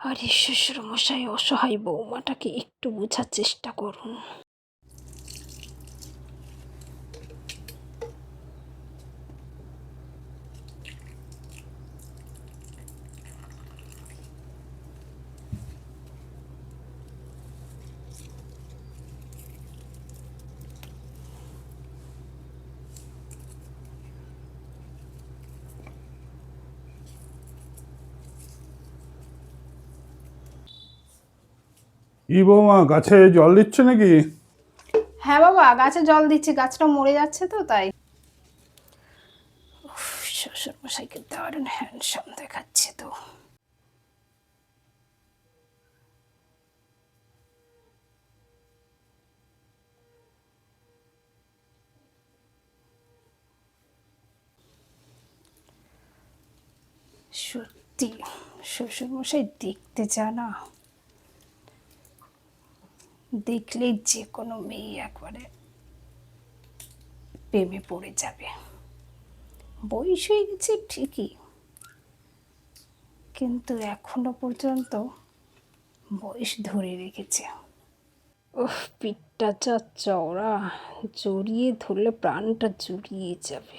আরে ঈশ্বর মশাই অসহায় বৌমাটাকে একটু বোঝার চেষ্টা করুন। ই বৌমা, গাছে জল দিচ্ছে নাকি? হ্যাঁ বাবা, গাছে জল দিচ্ছি, গাছটা মরে যাচ্ছে তো, তাই। শ্বশুর মশাইকে দারুণ হ্যান্ডসাম দেখাচ্ছে তো। সত্যি শ্বশুর মশাই দেখতে যা না। দেখলেই যে কোনো মেয়ে একবারে প্রেমে পড়ে যাবে। বয়স হয়ে গেছে ঠিকই, কিন্তু এখনও পর্যন্ত বয়স ধরে রেখেছে। ওহ, পিঠটা যা চওড়া, জড়িয়ে ধরলে প্রাণটা জুড়িয়ে যাবে।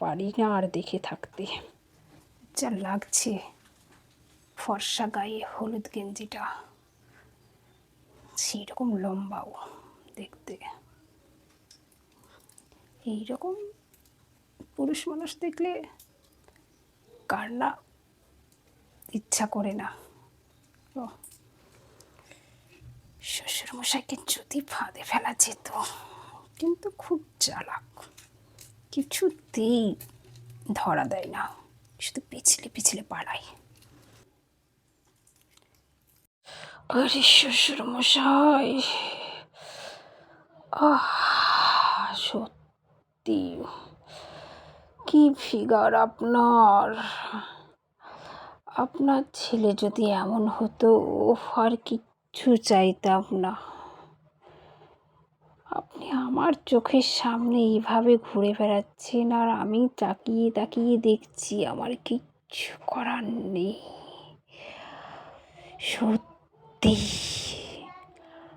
পারি না আর দেখে থাকতে। যা লাগছে, ফর্সা গায়ে হলুদ গেঞ্জিটা। সেরকম লম্বাও দেখতে। এইরকম পুরুষ মানুষ দেখলে কার না ইচ্ছা করে না। ও। শ্বশুর মশাইকে যদি ফাঁদে ফেলা যেত, কিন্তু খুব চালাক, কিছুতেই ধরা দেয় না। শুধু পিছলে পিছলে পালায়। আরে শ্বশুর মশাই। সত্যি। কি ফিগার আপনার? আপনার ছেলে যদি এমন হতো উফ, আর কিচ্ছু চাইতাম না। আপনি আমার চোখের সামনে এইভাবে ঘুরে বেড়াচ্ছেন আর আমি তাকিয়ে তাকিয়ে দেখছি আমার কিচ্ছু করার নেই। সত্যি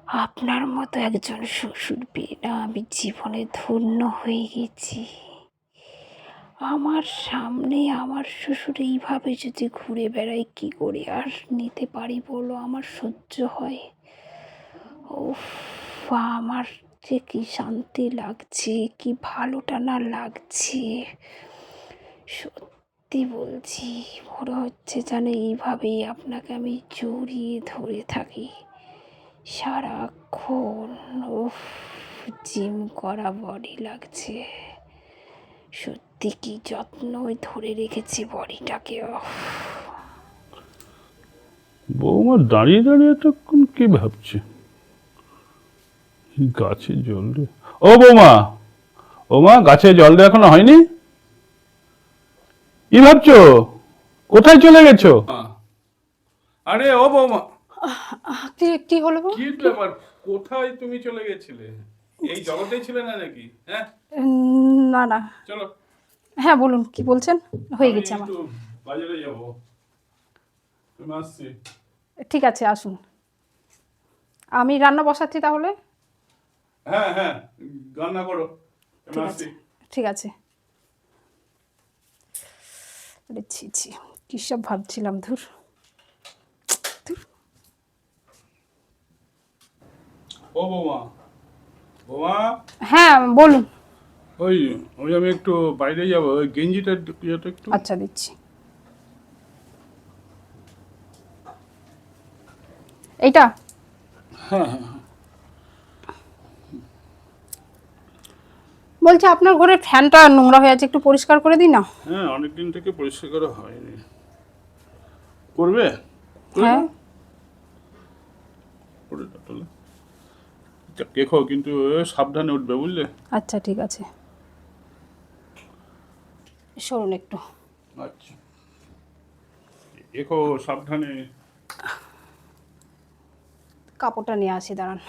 আপনার মতো একজন শ্বশুর পেয়ে না আমি জীবনে ধন্য হয়ে গেছি। আমার সামনে আমার শ্বশুর এইভাবে যদি ঘুরে বেড়ায়, কি করে আর নিতে পারি বলো? আমার সহ্য হয়। উফ, আমার যে কি শান্তি লাগছে, কি ভালোটা না লাগছে। সত্যি বলছি মনে হচ্ছে যেন এইভাবেই আপনাকে আমি জড়িয়ে ধরে থাকি। সারাক্ষণ উফ, জিম করা বডি লাগছে। সত্যি কি যত্নই ধরে রেখেছি বডিটাকে বৌমা, দাঁড়িয়ে দাঁড়িয়ে এতক্ষণ কি ভাবছে? গাছে জল ও বৌমা বৌমা গাছে জল দেওয়া এখনও হয়নি? কি ভাবছ? কোথায় চলে গেছো? আরে ও বৌমা। কি কি হলো গো? কি ব্যাপার? কোথায় তুমি চলে গেছিলে? এই জগতেই ছিলে না নাকি? হ্যাঁ? না না। চলো। হ্যাঁ বলুন কি বলছেন? হয়ে গেছে আমার। বাজারে যাব। তুমি আসছি। ঠিক আছে আসুন। আমি রান্না বসাচ্ছি তাহলে? হ্যাঁ হ্যাঁ রান্না করো। আমি ঠিক আসছি। আছে ঠিক আছে। আরে ছি ছি কী সব ভাবছিলাম ধুর। ধুর। ও বৌমা বৌমা? হ্যাঁ বলুন। ওই ওই আমি একটু বাইরে যাব ওই গেঞ্জিটা একটু- একটু। আচ্ছা দিচ্ছি। এইটা? হ্যাঁ হ্যাঁ। বলছি আপনার ঘরে ফ্যানটা নোংরা হয়ে আছে একটু পরিষ্কার করে দিই না? হ্যাঁ অনেক দিন থেকে পরিষ্কার করা হয়নি। করবে? হ্যাঁ। করে দাও তাহলে। দেখো কিন্তু সাবধানে উঠবে বুঝলে? আচ্ছা ঠিক আছে। সরুন একটু। আচ্ছা। দেখো সাবধানে। কাপড়টা নিয়ে আসি দাঁড়ান।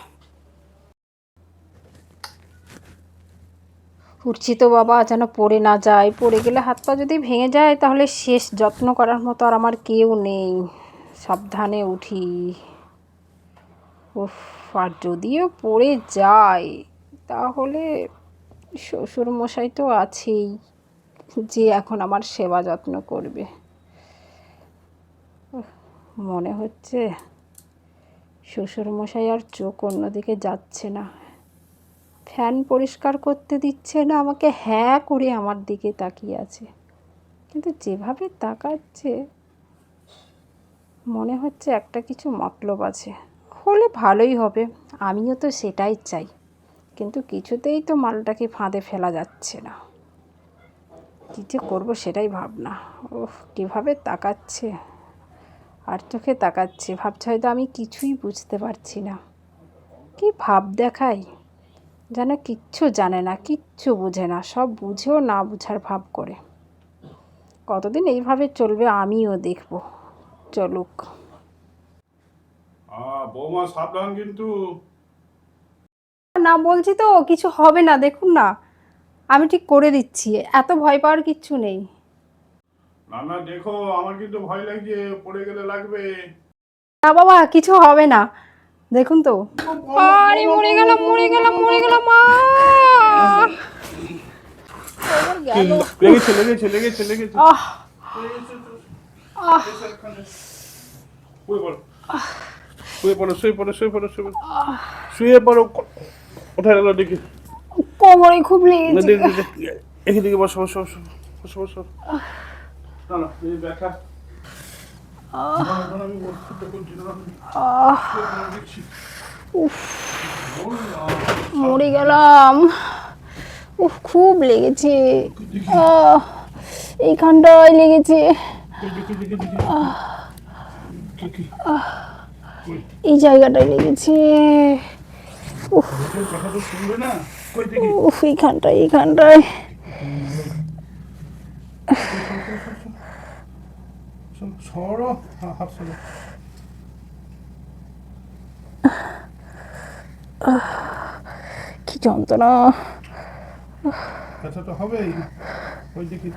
উঠছি তো বাবা, যেন পড়ে না যায়। পড়ে গেলে হাত পা যদি ভেঙে যায়, তাহলে শেষ যত্ন করার মতো আর আমার কেউ নেই। সাবধানে উঠি। উফ, আর যদিও পড়ে যায়, তাহলে শ্বশুর মশাই তো আছেই, যে এখন আমার সেবা যত্ন করবে। মনে হচ্ছে শ্বশুর মশাই আর চোখ অন্যদিকে যাচ্ছে না। ফ্যান পরিষ্কার করতে দিচ্ছে না, আমাকে হ্যাঁ করে আমার দিকে তাকিয়ে আছে। কিন্তু যেভাবে তাকাচ্ছে, মনে হচ্ছে একটা কিছু মতলব আছে। হলে ভালোই হবে, আমিও তো সেটাই চাই। কিন্তু কিছুতেই তো মালটাকে ফাঁদে ফেলা যাচ্ছে না। কী যে করব সেটাই ভাবনা। ওহ কীভাবে তাকাচ্ছে? আর চোখে তাকাচ্ছে। ভাবছে হয়তো আমি কিছুই বুঝতে পারছি না। কি ভাব দেখায়? যেন কিচ্ছু জানে না কিচ্ছু বুঝে না সব বুঝেও না বুঝার ভাব করে। কতদিন এইভাবে চলবে আমিও দেখব। চলুক। বৌমা সাবধান কিন্তু। না বলছি তো কিছু হবে না দেখুন না। আমি ঠিক করে দিচ্ছি এত ভয় পাওয়ার কিচ্ছু নেই। না না দেখো আমার কিন্তু ভয় লাগছে পড়ে গেলে লাগবে। না বাবা কিছু হবে না। দেখুন তো। আরে মরে গেলাম মরে গেলাম মরে গেলাম মা। লেগেছে লেগেছে লেগেছে লেগেছে। আহ আহ। শুয়ে পড়ো। শুয়ে পড়ো শুয়ে পড়ো শুয়ে পড়ো শুয়ে পড়ো। কোথায় গেল দেখি। কোমরে খুব লেগেছে। দেখি। বসো বসো বসো বসো বসো। না না ব্যথা শুয়ে মরে গেলাম। উফ, খুব লেগেছে। এইখানটায় লেগেছে। এই জায়গাটায় লেগেছে। উফ উফ, এইখানটায় এইখানটায়। শোনো, সরো হা- হাত কি যন্ত্রণা ব্যথা তো হবেই ওই দেখি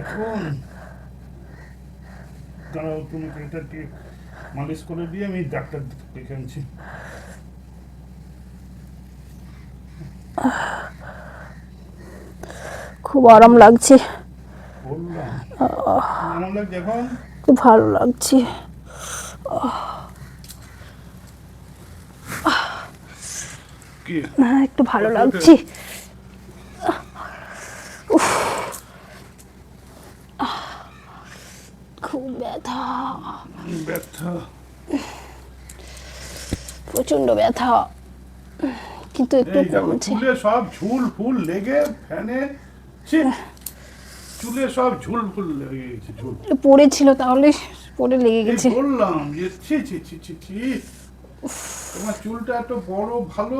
এখন দাঁড়াও তুমি এটাকে মালিশ করে দিয়ে আমি ডাক্তার ডেকে আনছি খুব আরাম লাগছে। খুব ভালো লাগছে। হ্যাঁ একটু ভালো লাগছে। খুব ব্যথা। ব্যথা। প্রচণ্ড ব্যথা। কিন্তু একটু কমছে। সব ঝুল ফুল লেগে ফ্যানে চুলে সব ঝুল ফুল লেগে গেছে ঝুল। পড়েছিল তাহলে পড়ে লেগে গেছে। বললাম যে ছি ছি ছি ছি ছি। তোমার চুলটা এত বড় ভালো?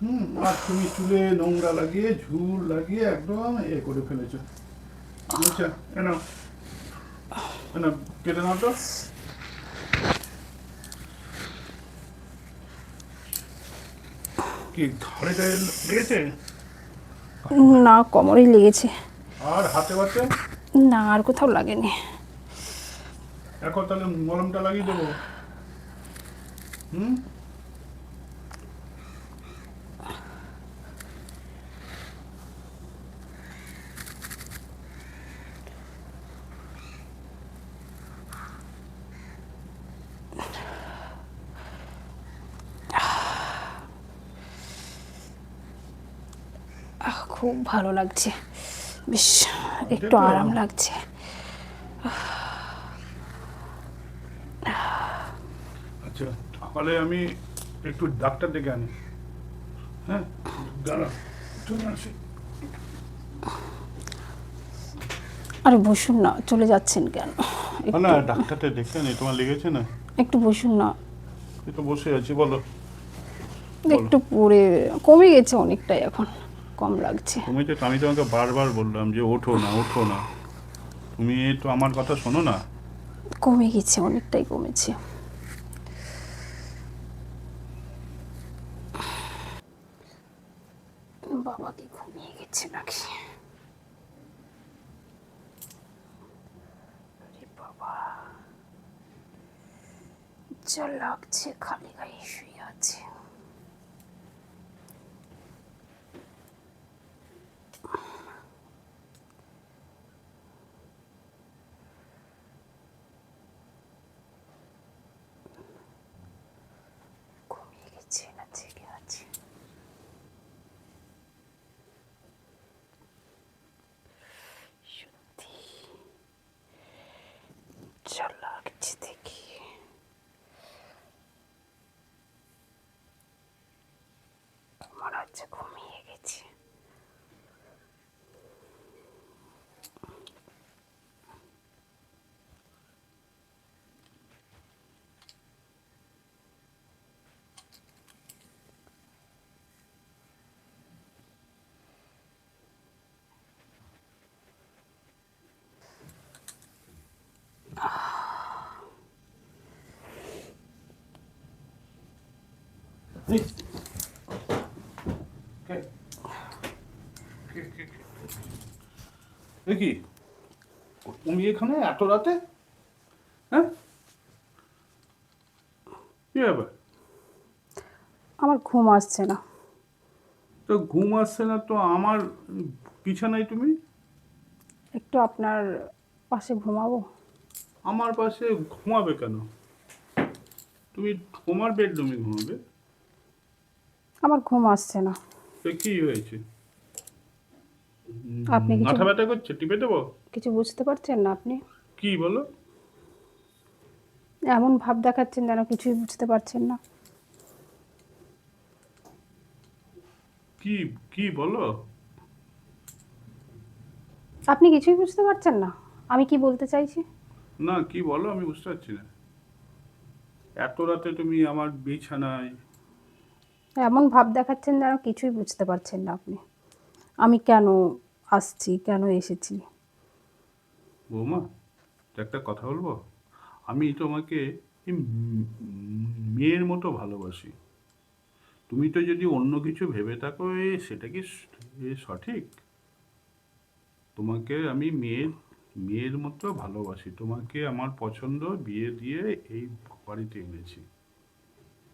হুম আর তুমি চুলে নোংরা লাগিয়ে ঝুল লাগিয়ে একদম এ করে ফেলেছো। আচ্ছা এনো এনো কেটে নাও তো। কি ঘরে লেগেছে? না কোমরেই লেগেছে। আর হাতে বাতে? না আর কোথাও লাগেনি। এখন তাহলে মলমটা লাগিয়ে দেবো। হুম আহ, খুব ভালো লাগছে। বেশ একটু আরাম লাগছে। আচ্ছা তাহলে আমি একটু ডাক্তার ডেকে আনি। হ্যাঁ আরে বসুন না চলে যাচ্ছেন কেন? না, না ডাক্তারটা দেখে আনি তোমার লেগেছে না? একটু বসুন না। তো বসে আছি বলো। একটু পড়ে কমে গেছে অনেকটাই এখন। কম লাগছে। তুমি তো আমি তোমাকে বারবার বললাম যে ওঠো না ওঠো না। তুমি তো আমার কথা শোনো না? কমে গেছে অনেকটাই কমেছে। বাবাকে ঘুমিয়ে গেছে নাকি? বাবা। যা লাগছে খালি গায়ে শুয়ে আছে। হচ্ছে ঘুমিয়ে গেছে এই। কে? কে, কে, কে? কি তুমি এখানে এত রাতে? হ্যাঁ? কি ব্যাপার? আমার ঘুম আসছে না। তো ঘুম আসছে না তো আমার বিছানায় তুমি? একটু আপনার পাশে ঘুমাবো। আমার পাশে ঘুমাবে কেন? তুমি তোমার বেডরুমে ঘুমাবে। আমার ঘুম আসছে না। তো কি হয়েছে? আপনি কিছু মাথা ব্যথা করছে? টিপে দেবো? কিছু বুঝতে পারছেন না আপনি? কি বলো? এমন ভাব দেখাচ্ছেন যেন কিছুই বুঝতে পারছেন না। কি কি বলো? আপনি কিছুই বুঝতে পারছেন না? আমি কি বলতে চাইছি? না কি বলো? আমি বুঝতে পারছি না। এত রাতে তুমি আমার বিছানায় এমন ভাব দেখাচ্ছেন যেন কিছুই বুঝতে পারছেন না আপনি। আমি কেন আসছি কেন এসেছি? বৌমা একটা কথা বলব? আমি তোমাকে মেয়ের মতো ভালোবাসি। তুমি তো যদি অন্য কিছু ভেবে থাকো এ সেটা কি সঠিক? তোমাকে আমি মেয়ের মেয়ের মতো ভালোবাসি। তোমাকে আমার পছন্দ বিয়ে দিয়ে এই বাড়িতে এনেছি।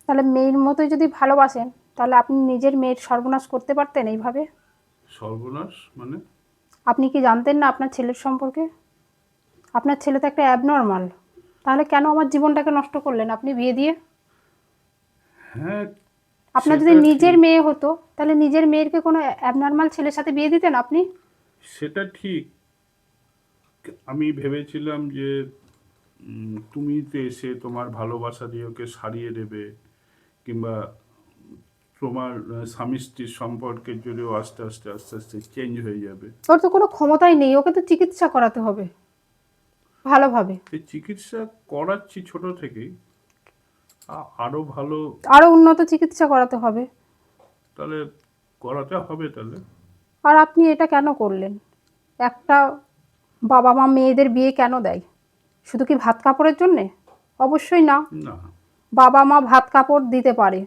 তাহলে মেয়ের মতোই যদি ভালোবাসেন তাহলে আপনি নিজের মেয়ের সর্বনাশ করতে পারতেন এইভাবে? সর্বনাশ মানে? আপনি কি জানতেন না আপনার ছেলের সম্পর্কে? আপনার ছেলে তো একটা অ্যাবনর্মাল তাহলে কেন আমার জীবনটাকে নষ্ট করলেন আপনি বিয়ে দিয়ে? হ্যাঁ আপনার যদি নিজের মেয়ে হতো তাহলে নিজের মেয়েরকে কোনো অ্যাবনর্মাল ছেলের সাথে বিয়ে দিতেন আপনি? সেটা ঠিক। আমি ভেবেছিলাম যে তুমি তো এসে তোমার ভালোবাসা দিয়ে ওকে সারিয়ে দেবে কিংবা তোমার স্বামী স্ত্রীর সম্পর্কের জন্য আস্তে আস্তে আস্তে আস্তে চেঞ্জ হয়ে যাবে। ওর তো কোনো ক্ষমতাই নেই ওকে তো চিকিৎসা করাতে হবে। ভালোভাবে। এই চিকিৎসা করাচ্ছি ছোট থেকেই। আরও ভালো আরও উন্নত চিকিৎসা করাতে হবে। তাহলে করাতে হবে তাহলে। আর আপনি এটা কেন করলেন? একটা বাবা মা মেয়েদের বিয়ে কেন দেয়? শুধু কি ভাত কাপড়ের জন্যে? অবশ্যই না। না। বাবা মা ভাত কাপড় দিতে পারে।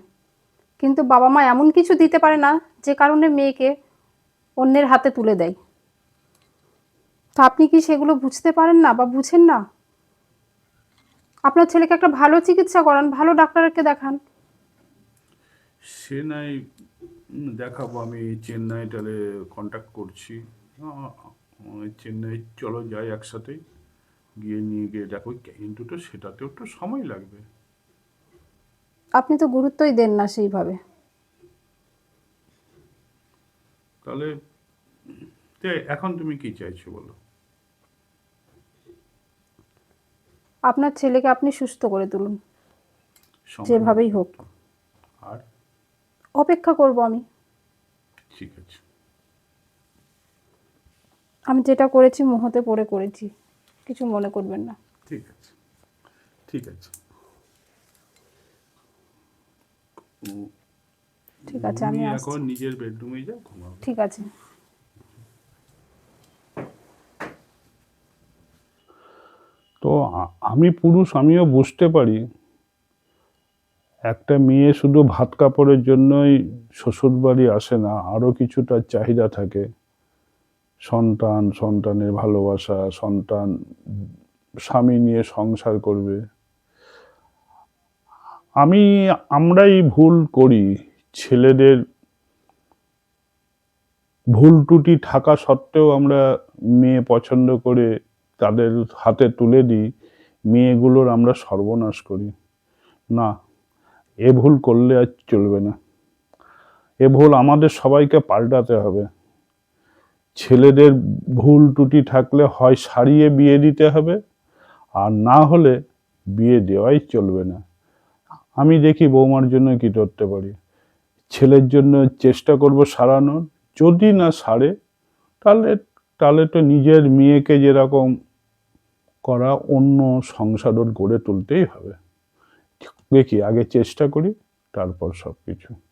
কিন্তু বাবা মা এমন কিছু দিতে পারে না যে কারণে মেয়েকে অন্যের হাতে তুলে দেয়। তো আপনি কি সেগুলো বুঝতে পারেন না বা বুঝেন না? আপনার ছেলেকে একটা ভালো চিকিৎসা করান, ভালো ডাক্তারকে দেখান। সে নাই দেখাবো আমি চেন্নাই তাহলে কন্ট্যাক্ট করছি চেন্নাই চলো যাই একসাথে। গিয়ে নিয়ে গিয়ে দেখো, কিন্তু তো সেটাতেও তো সময় লাগবে। আপনি তো গুরুত্বই দেন না সেইভাবে। তাহলে এখন তুমি কি চাইছো বলো? আপনার ছেলেকে আপনি সুস্থ করে তুলুন। যেভাবেই হোক। আর? অপেক্ষা করব আমি। ঠিক আছে। আমি যেটা করেছি মুহূর্তে পড়ে করেছি। কিছু মনে করবেন না। ঠিক আছে। ঠিক আছে। ঠিক আছে আমি এখন নিজের বেডরুমে যাও ঘুমাও। ঠিক আছে। তো আমি পুরুষ আমিও বুঝতে পারি। একটা মেয়ে শুধু ভাত কাপড়ের জন্যই শ্বশুরবাড়ি আসে না আরও কিছুটা চাহিদা থাকে। সন্তান সন্তানের ভালোবাসা সন্তান স্বামী নিয়ে সংসার করবে। আমি, আমরাই ভুল করি। ছেলেদের ভুল ত্রুটি থাকা সত্ত্বেও আমরা মেয়ে পছন্দ করে তাদের হাতে তুলে দিই, মেয়েগুলোর আমরা সর্বনাশ করি। না, এ ভুল করলে আর চলবে না। এ ভুল আমাদের সবাইকে পাল্টাতে হবে। ছেলেদের ভুল ত্রুটি থাকলে হয় সারিয়ে বিয়ে দিতে হবে, আর না হলে বিয়ে দেওয়াই চলবে না। আমি দেখি বৌমার জন্য কি করতে পারি। ছেলের জন্য চেষ্টা করব সারানোর। যদি না সারে, তাহলে তাহলে তো নিজের মেয়েকে যেরকম করা অন্য সংসার গড়ে তুলতেই হবে। দেখি, আগে চেষ্টা করি, তারপর সব কিছু